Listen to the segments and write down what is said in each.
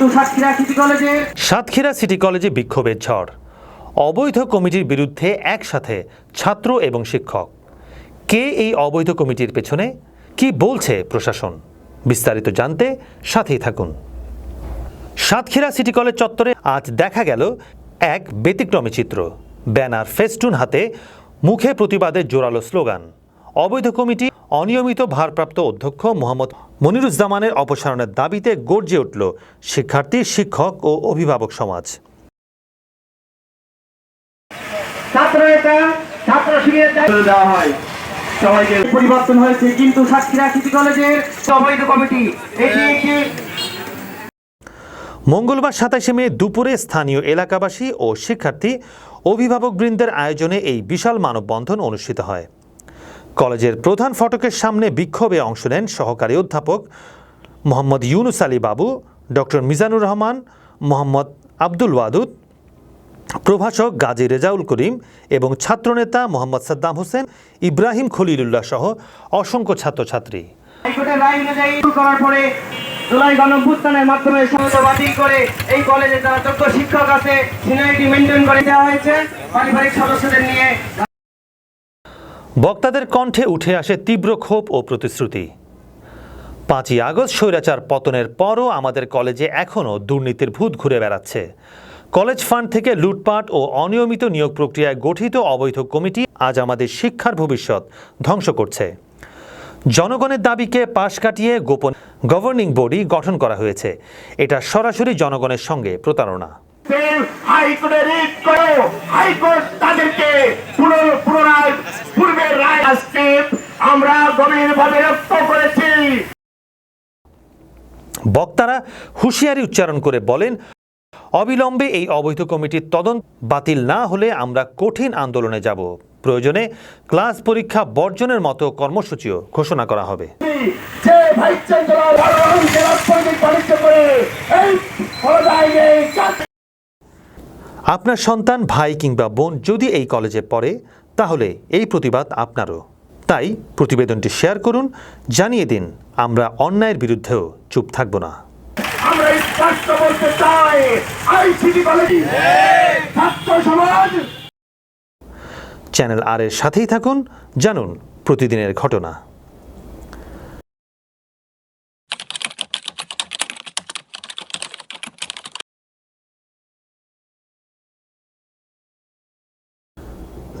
Satkhira city কলেজে Satkhira city কলেজে বিক্ষোভের ঝড়। অবৈধ কমিটির বিরুদ্ধে একসাথে ছাত্র এবং শিক্ষক। কে এই অবৈধ কমিটির পেছনে? কি বলছে প্রশাসন? বিস্তারিত জানতে সাথেই থাকুন। সাতক্ষীরা সিটি কলেজ চত্বরে আজ দেখা গেল এক ব্যতিক্রমী চিত্র। ব্যানার ফেস্টুন হাতে মুখে প্রতিবাদের জোরালো স্লোগান। অবৈধ কমিটি অনিয়মিত ভারপ্রাপ্ত অধ্যক্ষ মোহাম্মদ মনিরুজ্জামানের অপসারণের দাবিতে গর্জে উঠল শিক্ষার্থী শিক্ষক ও অভিভাবক সমাজ। পরিবর্তন হয়েছে কিন্তু সাতক্ষীরা সিটি কলেজের অবৈধ কমিটি এটি একটি মঙ্গলবার সাতাশে মে দুপুরে স্থানীয় এলাকাবাসী ও শিক্ষার্থী অভিভাবকবৃন্দের আয়োজনে এই বিশাল মানববন্ধন অনুষ্ঠিত হয়। কলেজের প্রধান ফটকের সামনে বিক্ষোভে অংশ নেন সহকারী অধ্যাপক মোহাম্মদ ইউনুস আলী বাবু, ডক্টর মিজানুর রহমান, মোহাম্মদ আব্দুল ওয়াদুদ, প্রভাষক গাজী রেজাউল করিম এবং ছাত্রনেতা মোহাম্মদ সাদ্দাম হোসেন, ইব্রাহিম খলিলুল্লাহ সহ অসংখ্য ছাত্রছাত্রী। জুলাই গণভ্যুত্থানের মাধ্যমে বাতিল করে এই কলেজে যারা যোগ্য শিক্ষক আছে, সিনিয়রিটি মেনটেন করে দেওয়া হয়েছে। পারিবারিক সদস্যদের নিয়ে বক্তাদের কণ্ঠে উঠে আসে তীব্র ক্ষোভ ও প্রতিশ্রুতি। পাঁচই আগস্ট স্বৈরাচার পতনের পরও আমাদের কলেজে এখনও দুর্নীতির ভূত ঘুরে বেড়াচ্ছে। কলেজ ফান্ড থেকে লুটপাট ও অনিয়মিত নিয়োগ প্রক্রিয়ায় গঠিত অবৈধ কমিটি আজ আমাদের শিক্ষার ভবিষ্যৎ ধ্বংস করছে। জনগণের দাবিকে পাশ কাটিয়ে গোপন গভর্নিং বডি গঠন করা হয়েছে। এটা সরাসরি জনগণের সঙ্গে প্রতারণা। হাইকোর্টে রিট করো। হাইকোর্ট তাদেরকে পুনর- গভীরভাবে রক্ত করেছি। বক্তারা হুঁশিয়ারি উচ্চারণ করে বলেন অবিলম্বে এই অবৈধ কমিটির তদন্ত বাতিল না হলে আমরা কঠিন আন্দোলনে যাব। প্রয়োজনে ক্লাস পরীক্ষা বর্জনের মতো কর্মসূচিও ঘোষণা করা হবে। আপনার সন্তান ভাই কিংবা বোন যদি এই কলেজে পড়ে তাহলে এই প্রতিবাদ আপনারও। তাই প্রতিবেদনটি শেয়ার করুন জানিয়ে দিন আমরা অন্যায়ের বিরুদ্ধেও চুপ থাকব না। আমরা স্পষ্ট বলতে চাই আইসিটি কলেজ ছাত্র সমাজ। চ্যানেল আর এর সাথেই থাকুন জানুন প্রতিদিনের ঘটনা।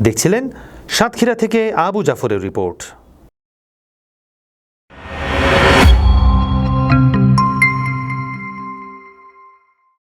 দেখছিলেন সাতক্ষীরা থেকে আবু জাফরের রিপোর্ট।